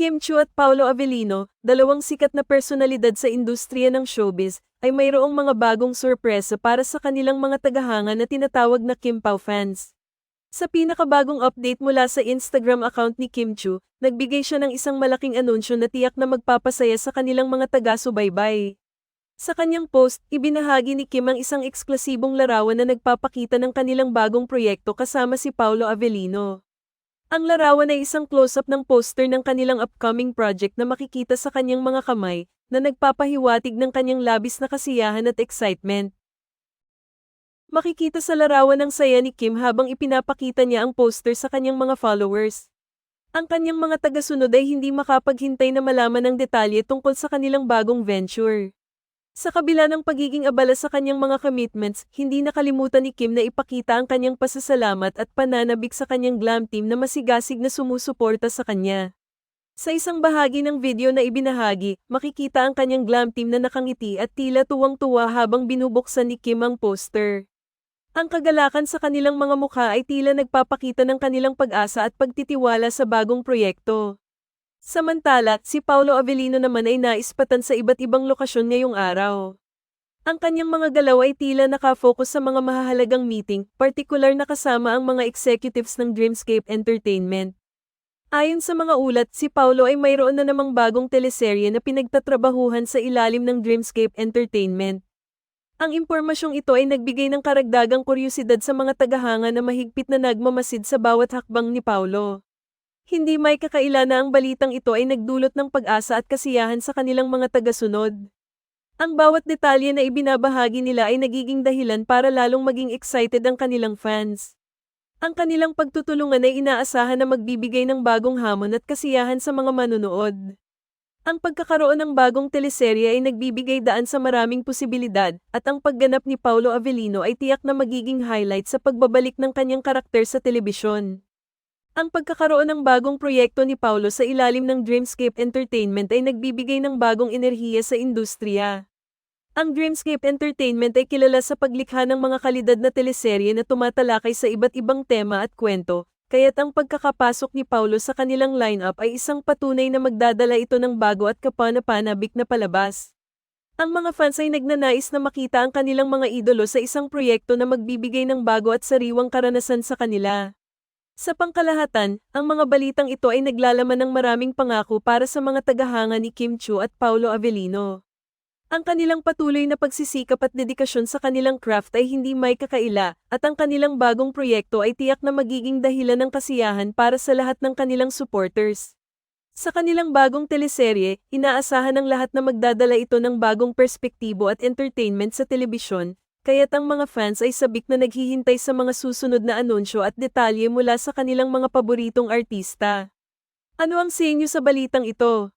Chu at Paolo Avellino, dalawang sikat na personalidad sa industriya ng showbiz, ay mayroong mga bagong sorpresa para sa kanilang mga tagahanga na tinatawag na Kim Pao fans. Sa pinakabagong update mula sa Instagram account ni Kim Chu, nagbigay siya ng isang malaking anunsyo na tiyak na magpapasaya sa kanilang mga taga-subaybay. Sa kanyang post, ibinahagi ni Kim ang isang eksklusibong larawan na nagpapakita ng kanilang bagong proyekto kasama si Paolo Avellino. Ang larawan ay isang close-up ng poster ng kanilang upcoming project na makikita sa kanyang mga kamay, na nagpapahiwatig ng kanyang labis na kasiyahan at excitement. Makikita sa larawan ng saya ni Kim habang ipinapakita niya ang poster sa kanyang mga followers. Ang kanyang mga tagasunod ay hindi makapaghintay na malaman ng detalye tungkol sa kanilang bagong venture. Sa kabila ng pagiging abala sa kanyang mga commitments, hindi nakalimutan ni Kim na ipakita ang kanyang pasasalamat at pananabik sa kanyang glam team na masigasig na sumusuporta sa kanya. Sa isang bahagi ng video na ibinahagi, makikita ang kanyang glam team na nakangiti at tila tuwang-tuwa habang binubuksan ni Kim ang poster. Ang kagalakan sa kanilang mga mukha ay tila nagpapakita ng kanilang pag-asa at pagtitiwala sa bagong proyekto. Samantala, si Paulo Avellino naman ay naispatan sa iba't ibang lokasyon ngayong araw. Ang kanyang mga galaw ay tila nakafocus sa mga mahahalagang meeting, partikular na kasama ang mga executives ng Dreamscape Entertainment. Ayon sa mga ulat, si Paulo ay mayroon na namang bagong teleserye na pinagtatrabahuhan sa ilalim ng Dreamscape Entertainment. Ang impormasyong ito ay nagbigay ng karagdagang kuryosidad sa mga tagahanga na mahigpit na nagmamasid sa bawat hakbang ni Paulo. Hindi may kakaila na ang balitang ito ay nagdulot ng pag-asa at kasiyahan sa kanilang mga tagasunod. Ang bawat detalye na ibinabahagi nila ay nagiging dahilan para lalong maging excited ang kanilang fans. Ang kanilang pagtutulungan ay inaasahan na magbibigay ng bagong hamon at kasiyahan sa mga manunood. Ang pagkakaroon ng bagong teleserye ay nagbibigay daan sa maraming posibilidad, at ang pagganap ni Paulo Avellino ay tiyak na magiging highlight sa pagbabalik ng kanyang karakter sa telebisyon. Ang pagkakaroon ng bagong proyekto ni Paulo sa ilalim ng Dreamscape Entertainment ay nagbibigay ng bagong enerhiya sa industriya. Ang Dreamscape Entertainment ay kilala sa paglikha ng mga kalidad na teleserye na tumatalakay sa iba't ibang tema at kwento, kaya't ang pagkakapasok ni Paulo sa kanilang lineup ay isang patunay na magdadala ito ng bago at kapanapanabik na palabas. Ang mga fans ay nagnanais na makita ang kanilang mga idolo sa isang proyekto na magbibigay ng bago at sariwang karanasan sa kanila. Sa pangkalahatan, ang mga balitang ito ay naglalaman ng maraming pangako para sa mga tagahanga ni Kim Chu at Paulo Avellino. Ang kanilang patuloy na pagsisikap at dedikasyon sa kanilang craft ay hindi may kakaila, at ang kanilang bagong proyekto ay tiyak na magiging dahilan ng kasiyahan para sa lahat ng kanilang supporters. Sa kanilang bagong teleserye, inaasahan ng lahat na magdadala ito ng bagong perspektibo at entertainment sa telebisyon, kaya't ang mga fans ay sabik na naghihintay sa mga susunod na anunsyo at detalye mula sa kanilang mga paboritong artista. Ano ang sa inyo sa balitang ito?